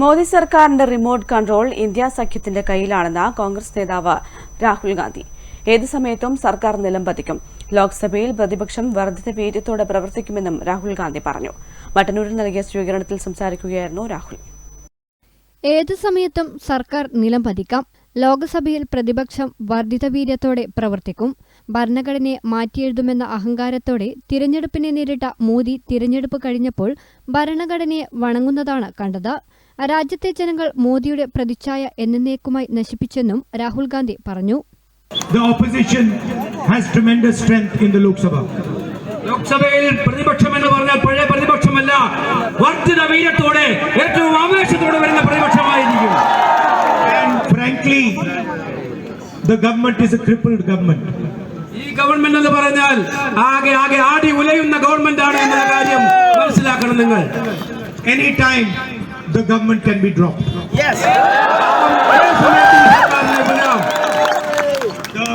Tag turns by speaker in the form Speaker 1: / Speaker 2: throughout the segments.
Speaker 1: മോദി സർക്കാരിന്റെ remote control India സഖ്യത്തിന്റെ കയ്യിലാണെന്ന് കോൺഗ്രസ് നേതാവ് രാഹുൽ ഗാന്ധി. ഏത് സമയത്തും സർക്കാർ നിലംപതിക്കും ലോക്സഭയിൽ പ്രതിപക്ഷം വർദ്ധിത വീര്യത്തോടെ പ്രവർത്തിക്കുമെന്നും രാഹുൽ ഗാന്ധി പറഞ്ഞു. മട്ടന്നൂരിൽ നൽകിയ സ്വീകരണത്തിൽ സംസാരിക്കുകയായിരുന്നു രാഹുൽ.
Speaker 2: ഏത് സമയത്തും സർക്കാർ നിലം പതിക്കാം. ലോക്സഭയിൽ പ്രതിപക്ഷം വർദ്ധിത വീര്യത്തോടെ പ്രവർത്തിക്കും. ഭരണഘടനയെ മാറ്റിയെഴുതുമെന്ന അഹങ്കാരത്തോടെ തിരഞ്ഞെടുപ്പിനെ നേരിട്ട മോദി തിരഞ്ഞെടുപ്പ് കഴിഞ്ഞപ്പോൾ ഭരണഘടനയെ വണങ്ങുന്നതാണ് കണ്ടത്. രാജ്യത്തെ ജനങ്ങൾ മോദിയുടെ പ്രതിച്ഛായ എന്നേക്കുമായി നശിപ്പിച്ചെന്നും രാഹുൽ ഗാന്ധി പറഞ്ഞു
Speaker 3: The opposition has tremendous strength in the Lok Sabha.
Speaker 4: ലോക്സഭയിൽ പ്രതിപക്ഷം എന്ന് പറഞ്ഞാൽ പഴയ പ്രതിപക്ഷമല്ല വർദ്ധിത വീര്യത്തോടെ ഏറ്റവും ആവേശത്തോടെ വരുന്ന പ്രതിപക്ഷമായിരിക്കും
Speaker 3: And frankly, the government is a crippled government.
Speaker 4: ഈ ഗവൺമെന്റ് എന്ന് പറഞ്ഞാൽ ആകെ ആകെ ആടി ഉലയുന്ന ഗവൺമെന്റ് ആണ് എന്ന കാര്യം മനസ്സിലാക്കണം നിങ്ങൾ
Speaker 3: Anytime, the government can be dropped.
Speaker 4: ഏത് സമയത്തും ഈ സർക്കാരിനെ വിടാം.
Speaker 3: The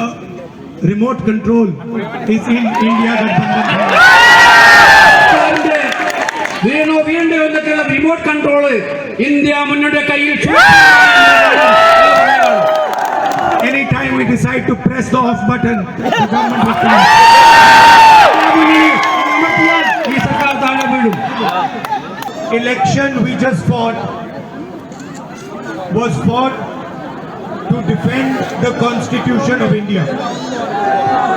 Speaker 3: remote control is in India Gadbandhan.
Speaker 4: സർക്കാരിന്റെ വീണോ വീണ്ടോ എന്നൊക്കെയുള്ള റിമോട്ട് കൺട്രോള് ഇന്ത്യ മുന്നോട്ട് കയ്യിൽ
Speaker 3: Anytime we decide to press the off button, the government will come. Election we just fought was fought to defend the constitution of India.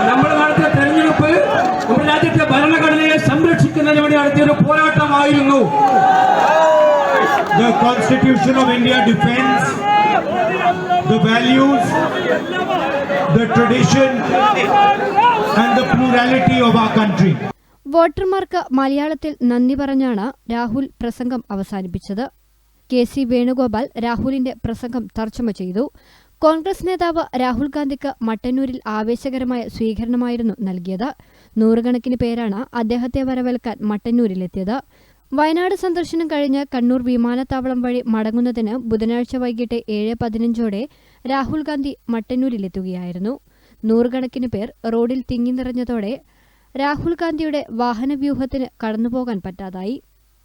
Speaker 4: നമ്മൾ നടത്തിയ തെരഞ്ഞെടുപ്പ് നമ്മുടെ രാജ്യത്തെ ഭരണഘടനയെ സംരക്ഷിക്കുന്നതിന് വേണ്ടി നടത്തിയ ഒരു പോരാട്ടമായിരുന്നു
Speaker 3: The constitution of India defends the values, the tradition and the plurality of our country.
Speaker 2: വോട്ടർമാർക്ക് മലയാളത്തിൽ നന്ദി പറഞ്ഞാണ് രാഹുൽ പ്രസംഗം അവസാനിപ്പിച്ചത്. കെ സി വേണുഗോപാൽ രാഹുലിന്റെ പ്രസംഗം തർജമ ചെയ്തു. കോൺഗ്രസ് നേതാവ് രാഹുൽ ഗാന്ധിക്ക് മട്ടന്നൂരിൽ ആവേശകരമായ സ്വീകരണമായിരുന്നു നൽകിയത്. നൂറുകണക്കിന് പേരാണ് അദ്ദേഹത്തെ വരവേൽക്കാൻ മട്ടന്നൂരിലെത്തിയത്. വയനാട് സന്ദർശനം കഴിഞ്ഞ് കണ്ണൂർ വിമാനത്താവളം വഴി മടങ്ങുന്നതിന് ബുധനാഴ്ച വൈകിട്ട് ഏഴ് പതിനഞ്ചോടെ രാഹുൽ ഗാന്ധി മട്ടന്നൂരിലെത്തുകയായിരുന്നു. നൂറുകണക്കിന് പേർ റോഡിൽ തിങ്ങി നിറഞ്ഞതോടെ രാഹുൽ ഗാന്ധിയുടെ വാഹനവ്യൂഹത്തിന് കടന്നുപോകാൻ പറ്റാതായി.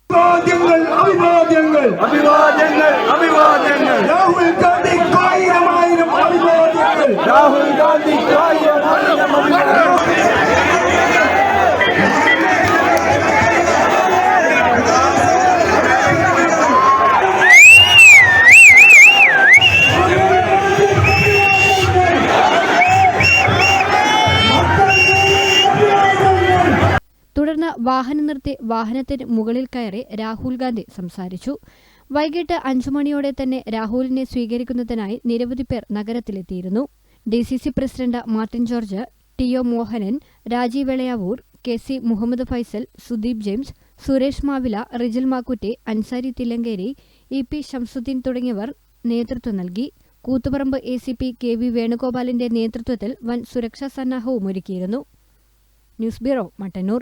Speaker 3: അഭിവാദ്യങ്ങൾ അഭിവാദ്യങ്ങൾ. അഭിവാദ്യങ്ങൾ അഭിവാദ്യങ്ങൾ. രാഹുൽ ഗാന്ധി അഭിവാദ്യങ്ങൾ. രാഹുൽ ഗാന്ധി
Speaker 2: തുടർന്ന് വാഹനം നിർത്തി വാഹനത്തിന് മുകളിൽ കയറി രാഹുൽ ഗാന്ധി സംസാരിച്ചു. വൈകിട്ട് അഞ്ചു മണിയോടെ തന്നെ രാഹുലിനെ സ്വീകരിക്കുന്നതിനായി നിരവധി പേർ നഗരത്തിലെത്തിയിരുന്നു. D C C president Martin George T O Mohanan Rajeev Velayavoor K C Muhammed Faisal Sudeep James Suresh Mavila Rijil Makkutty Ansari Thillankeri E P Shamsuddin തുടങ്ങിയവർ നേതൃത്വം നൽകി. Koothuparamba A C P K V വേണുഗോപാലിന്റെ നേതൃത്വത്തിൽ വൻ സുരക്ഷാ സന്നാഹവും ഒരുക്കിയിരുന്നു. News bureau Mattannur.